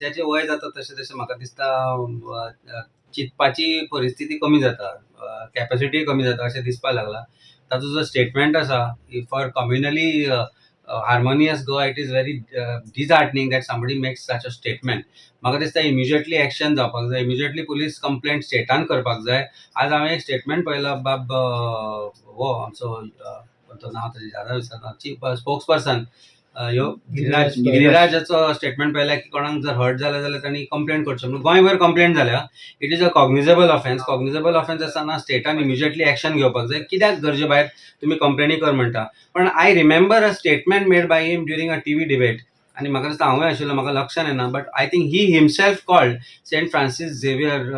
त्याचे वय जाता तशें तशें म्हाका दिसता चिंतपाची परिस्थिती कमी जाता कॅपॅसिटी कमी जाता अशें दिसपाक लागला. ताचो जो स्टेटमेंट आसा for communally harmonious Goa it is very disheartening that somebody makes such a statement म्हाका दिसता इमिजिएटली एक्शन जावपाक जाय इमिजिएटली पुलीस कंप्लेंट स्टेटान करपाक जाय. आज हांवें एक स्टेटमेंट पळयला बाब वो हो आमचो नांव ताचें जादा विसरना चीफ स्पोक्स पर्सन ह्यो गिरिराज गिरिराजाचो स्टेटमेंट पळयला की कोणाक जर हर्ट जालें जाल्यार तांणी कंप्लेंट करचें म्हणून गोंयभर कंप्लेंट जाल्या it is a cognizable offence cognizable offence आसतना स्टेटान इमिजिएटली एक्शन घेवपाक जाय कित्याक गरजे भायर तुमी कंप्लेनी कर म्हणटा पण I remember a statement made by him during a TV debate आनी म्हाका दिसता हांवूय आशिल्लो म्हाका लक्षान येना but I think he himself called Saint Francis Xavier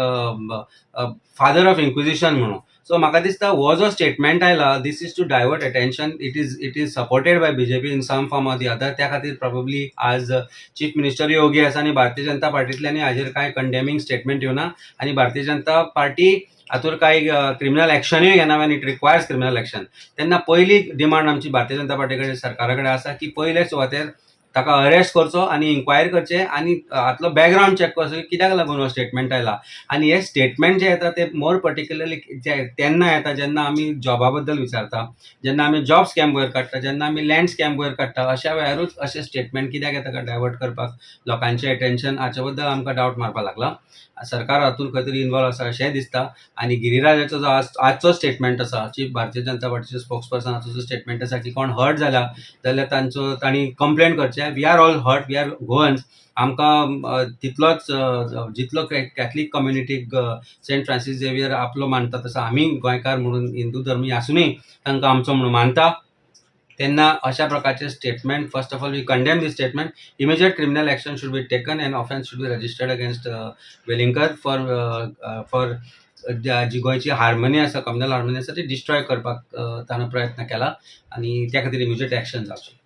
father of inquisition म्हणून. सो म्हाका दिसता हो जो स्टेटमेंट आयला this is to divert attention it is it is supported by BJP in some form of the other त्या खातीर probably आज chief minister योगी आसा आनी भारतीय जनता पार्टींतल्यान हाजेर कांय कंडेमिंग स्टेटमेंट येवना आनी भारतीय जनता पार्टी हातूर कांय क्रिमिनल एक्शनूय घेना when it requires criminal action तेन्ना पयली डिमांड आमची भारतीय जनता पार्टी कडेन सरकारा कडेन आसा की पयले सुवातेर ताका अरेस्ट करचो आनी इन्क्वायरी करचें आनी हातलो बॅकग्रावंड चॅक करचो की कित्याक लागून हो स्टेटमेंट आयला. आनी हे स्टेटमेंट जे येता ते मोर पर्टिक्युलरली तेन्ना येता जेन्ना आमी जॉबा बद्दल विचारता जेन्ना आमी जॉब स्कॅम वयर काडटा जेन्ना आमी लँड स्कॅम वयर काडटा अशा वेळारूच अशे स्टेटमेंट कित्याक येता का डायवर्ट करपाक? लोकांचें अटेन्शन हाचे बद्दल आमकां डावट मारपाक लागला. सरकार हातूंत खंय तरी इन्वॉल्व आसा अशेंय दिसता. आनी गिरिराजाचो जो आज आजचो स्टेटमेंट आसा चीफ भारतीय जनता पार्टीचे स्पोक्स पर्सनाचो जो स्टेटमेंट आसा की कोण हर्ट जाला जाल्यार तांचो तांणी कंप्लेन करचें we are all hurt we are Goans आमकां तितलोच जितलो कॅथलीक कम्युनिटीक सेंट फ्रांसीस झेवियर आपलो मानता तसो आमी गोंयकार म्हणून हिंदू धर्मी आसुनी तांकां आमचो म्हणून मानता. तेन्ना अशा प्रकारचे statement first of all we condemn the statement immediate criminal action should be taken and offence should be registered against Velingkar for for जी गोंयची हार्मोनी आसा कम्युनल हार्मोनी आसा ती डिस्ट्रॉय करपाक ताणें प्रयत्न केला. आनी त्या खातीर इमिजिएट एक्शन जावचें